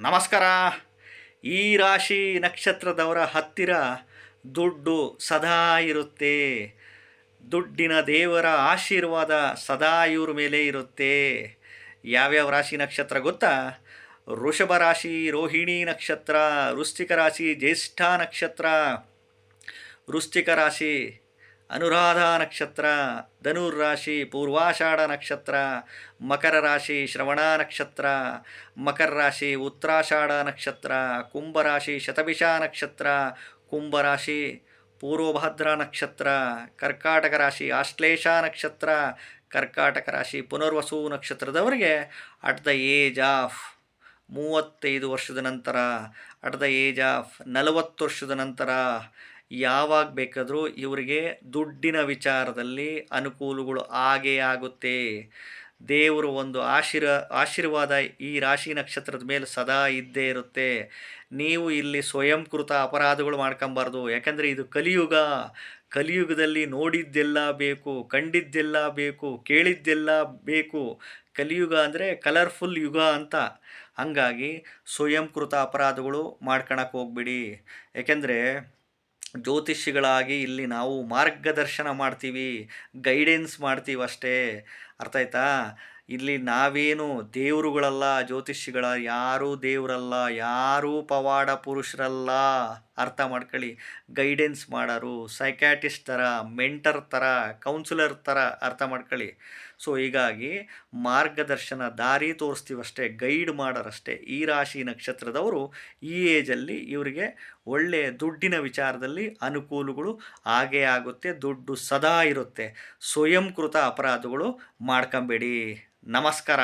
ನಮಸ್ಕಾರ. ಈ ರಾಶಿ ನಕ್ಷತ್ರದವರ ಹತ್ತಿರ ದುಡ್ಡು ಸದಾ ಇರುತ್ತೆ. ದುಡ್ಡಿನ ದೇವರ ಆಶೀರ್ವಾದ ಸದಾ ಇವ್ರ ಮೇಲೆ ಇರುತ್ತೆ. ಯಾವ್ಯಾವ ರಾಶಿ ನಕ್ಷತ್ರ ಗೊತ್ತಾ? ವೃಷಭ ರಾಶಿ, ರೋಹಿಣಿ ನಕ್ಷತ್ರ, ವೃಶ್ಚಿಕ ರಾಶಿ, ಜ್ಯೇಷ್ಠ ನಕ್ಷತ್ರ. ವೃಶ್ಚಿಕ ರಾಶಿ ಅನುರಾಧ ನಕ್ಷತ್ರ, ಧನುರ್ ರಾಶಿ, ಪೂರ್ವಾಷಾಢ ನಕ್ಷತ್ರ, ಮಕರ ರಾಶಿ, ಶ್ರವಣ ನಕ್ಷತ್ರ, ಮಕರ ರಾಶಿ, ಉತ್ತರಾಷಾಢ ನಕ್ಷತ್ರ ಕುಂಭರಾಶಿ ಶತಭಿಷ ನಕ್ಷತ್ರ ಕುಂಭರಾಶಿ ಪೂರ್ವಭದ್ರ ನಕ್ಷತ್ರ, ಕರ್ಕಾಟಕ ರಾಶಿ ಆಶ್ಲೇಷ ನಕ್ಷತ್ರ, ಕರ್ಕಾಟಕ ರಾಶಿ, ಪುನರ್ವಸು ನಕ್ಷತ್ರದವರಿಗೆ ಅಟ್ ದ ಏಜ್ ಆಫ್ ಮೂವತ್ತೈದು ವರ್ಷದ ನಂತರ ಅಟ್ ದ ಏಜ್ ಆಫ್ ನಲವತ್ತು ವರ್ಷದ ನಂತರ ಯಾವಾಗ ಬೇಕಾದರೂ ಇವರಿಗೆ ದುಡ್ಡಿನ ವಿಚಾರದಲ್ಲಿ ಅನುಕೂಲಗಳು ಆಗೇ ಆಗುತ್ತೆ. ದೇವರು ಒಂದು ಆಶೀರ್, ಆಶೀರ್ವಾದ ಈ ರಾಶಿ ನಕ್ಷತ್ರದ ಮೇಲೆ ಸದಾ ಇದ್ದೇ ಇರುತ್ತೆ. ನೀವು ಇಲ್ಲಿ ಸ್ವಯಂಕೃತ ಅಪರಾಧಗಳು ಮಾಡ್ಕೊಬಾರ್ದು. ಯಾಕಂದರೆ ಇದು ಕಲಿಯುಗ. ಕಲಿಯುಗದಲ್ಲಿ ನೋಡಿದ್ದೆಲ್ಲ ಬೇಕು, ಕಂಡಿದ್ದೆಲ್ಲ ಬೇಕು, ಕೇಳಿದ್ದೆಲ್ಲ ಬೇಕು. ಕಲಿಯುಗ ಅಂದರೆ ಕಲರ್ಫುಲ್ ಯುಗ ಅಂತ. ಹಾಗಾಗಿ ಸ್ವಯಂಕೃತ ಅಪರಾಧಗಳು ಮಾಡ್ಕೊಳಕ್ಕೆ ಹೋಗ್ಬಿಡಿ. ಯಾಕೆಂದರೆ ಜ್ಯೋತಿಷಿಗಳಾಗಿ ಇಲ್ಲಿ ನಾವು ಮಾರ್ಗದರ್ಶನ ಮಾಡ್ತೀವಿ ಗೈಡೆನ್ಸ್ ಮಾಡ್ತೀವಷ್ಟೇ. ಅರ್ಥ ಆಯ್ತಾ? ಇಲ್ಲಿ ನಾವೇನು ದೇವರುಗಳಲ್ಲ ಜ್ಯೋತಿಷಿಗಳ ಯಾರೂ ದೇವರಲ್ಲ, ಯಾರೂ ಪವಾಡ ಪುರುಷರಲ್ಲ ಅರ್ಥ ಮಾಡ್ಕೊಳ್ಳಿ. ಗೈಡೆನ್ಸ್ ಮಾಡೋರು, ಸೈಕ್ಯಾಟಿಸ್ಟ್ ಥರ, ಮೆಂಟರ್ ಥರ, ಕೌನ್ಸಿಲರ್ ಥರ ಅರ್ಥ ಮಾಡ್ಕೊಳ್ಳಿ. ಸೊ, ಹೀಗಾಗಿ ಮಾರ್ಗದರ್ಶನ ದಾರಿ ತೋರಿಸ್ತೀವಷ್ಟೇ, ಗೈಡ್ ಮಾಡೋರಷ್ಟೇ ಈ ರಾಶಿ ನಕ್ಷತ್ರದವರು ಈ ಏಜಲ್ಲಿ ಇವರಿಗೆ ಒಳ್ಳೆಯ ದುಡ್ಡಿನ ವಿಚಾರದಲ್ಲಿ ಅನುಕೂಲಗಳು ಹಾಗೇ ಆಗುತ್ತೆ, ದುಡ್ಡು ಸದಾ ಇರುತ್ತೆ. ಸ್ವಯಂಕೃತ ಅಪರಾಧಗಳು ಮಾಡ್ಕೊಂಬೇಡಿ. ನಮಸ್ಕಾರ